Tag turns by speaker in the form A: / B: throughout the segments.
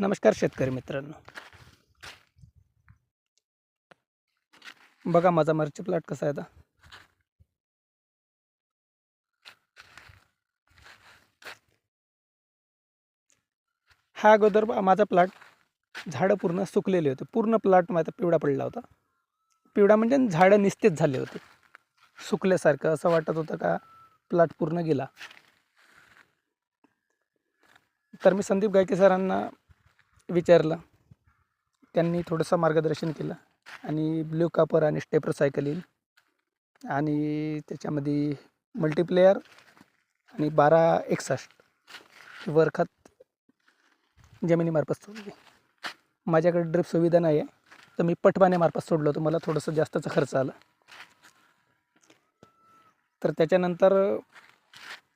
A: नमस्कार शेतकरी मित्रांनो. बघा माझा मरची प्लॉट कसा आहे आता. हा अगोदर माझा प्लॉट झाडं पूर्ण सुकलेले होते. पूर्ण प्लॉट माझा पिवळा पडला होता. पिवळा म्हणजे झाडं निस्तेज झाले होते. सुकल्यासारखं असं वाटत होतं का प्लॉट पूर्ण गेला. तर मी संदीप गायके सरांना विचारलं. त्यांनी थोडंसं मार्गदर्शन केलं आणि ब्ल्यू कापर आणि स्टेपर सायकलिंग आणि त्याच्यामध्ये मल्टीप्लेयर आणि बारा एकसष्ट वरखात जमिनीमार्फत सोडली. माझ्याकडे ड्रिप सुविधा नाही आहे तर मी पटपाण्यामार्फत सोडलं. होतं मला थोडंसं जास्तचा खर्च आला. तर त्याच्यानंतर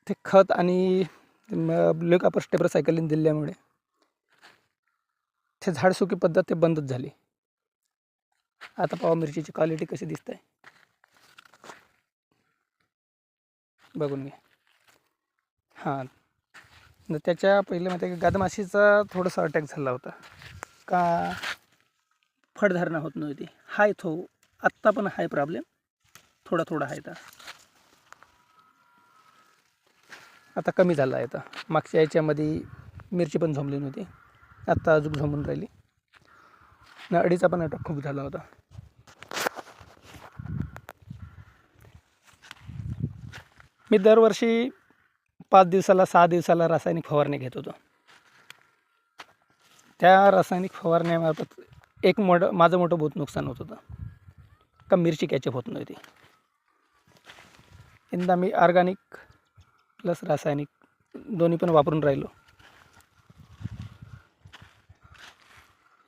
A: ते खत आणि ब्ल्यू कापर स्टेपर सायकलिंग दिल्यामुळे ते झाडसुकी पद्धत ते बंदच झाली. आता पावा मिरचीची क्वालिटी कशी दिसत आहे बघून घ्या. हां. त्याच्या पहिले माहिती आहे का गादमाशीचा थोडासा अटॅक झाला होता. का फळधारणा होत नव्हती. हाय थो आत्ता पण हाय प्रॉब्लेम थोडा थोडा आहे आता. आता कमी झाला आहे आता. मागच्या याच्यामध्ये मिरची पण झोंबली नव्हती. आत्ता अजून जमून राहिली. न अडीचा पण अटॅक खूप झाला होता. मी दरवर्षी पाच दिवसाला सहा दिवसाला रासायनिक फवारणी घेत होतो. त्या रासायनिक फवारण्यामार्फत एक मोठं माझं मोठं बहुत नुकसान होत होतं. का मिरची कॅचअप होत नव्हती. यंदा मी ऑर्गॅनिक प्लस रासायनिक दोन्ही पण वापरून राहिलो.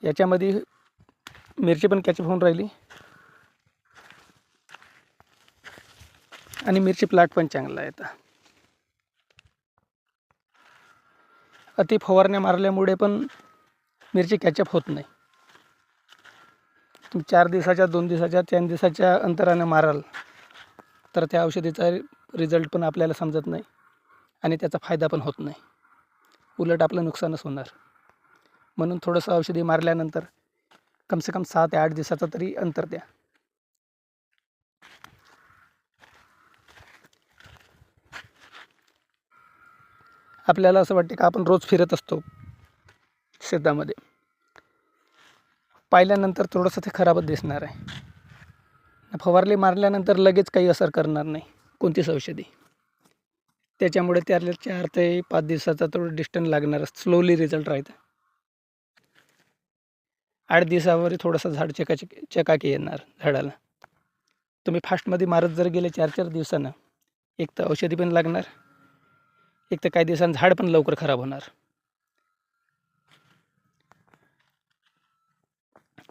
A: याच्यामध्ये मिरची पण कॅचअप होऊन राहिली. आणि मिरची प्लाट पण चांगला आहे आता. अति फवारण्या मारल्यामुळे पण मिरची कॅचअप होत नाही. तुम्ही चार दिवसाच्या दोन दिवसाच्या तीन दिवसाच्या अंतराने माराल तर त्या औषधीचा रिझल्ट पण आपल्याला समजत नाही आणि त्याचा फायदा पण होत नाही. उलट आपलं नुकसानच होणार. म्हणून थोडंसं औषधी मारल्यानंतर कमसे कम सहा ते आठ दिवसाचं तरी अंतर द्या. आपल्याला असं वाटते का आपण रोज फिरत असतो शेतामध्ये. पाहिल्यानंतर थोडंसं ते खराबच दिसणार आहे. फवारली मारल्यानंतर लगेच काही असर करणार नाही कोणतीच औषधी. त्याच्यामुळे त्याला चार ते पाच दिवसाचा थोडं डिस्टन्स लागणार स्लोली रिझल्ट राहतं आठ दिवसावर थोडंसं झाड चकाचक चकाकी येणार झाडाला. तुम्ही फास्टमध्ये मारत जर गेले चार चार दिवसानं एक तर औषधी पण लागणार एक तर काही दिवसांनी झाड पण लवकर खराब होणार.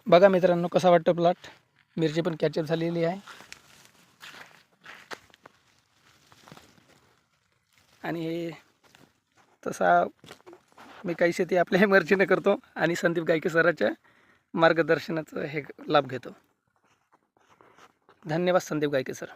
A: बघा मित्रांनो कसा वाटतं प्लॉट. मिरची पण कॅचअप झालेली आहे. आणि हे तसा मी काही शेती आपल्या मर्जीनं करतो. आणि संदीप गायके सराच्या मार्गदर्शनाचं हे लाभ घेतो. धन्यवाद संदीप गायके सर.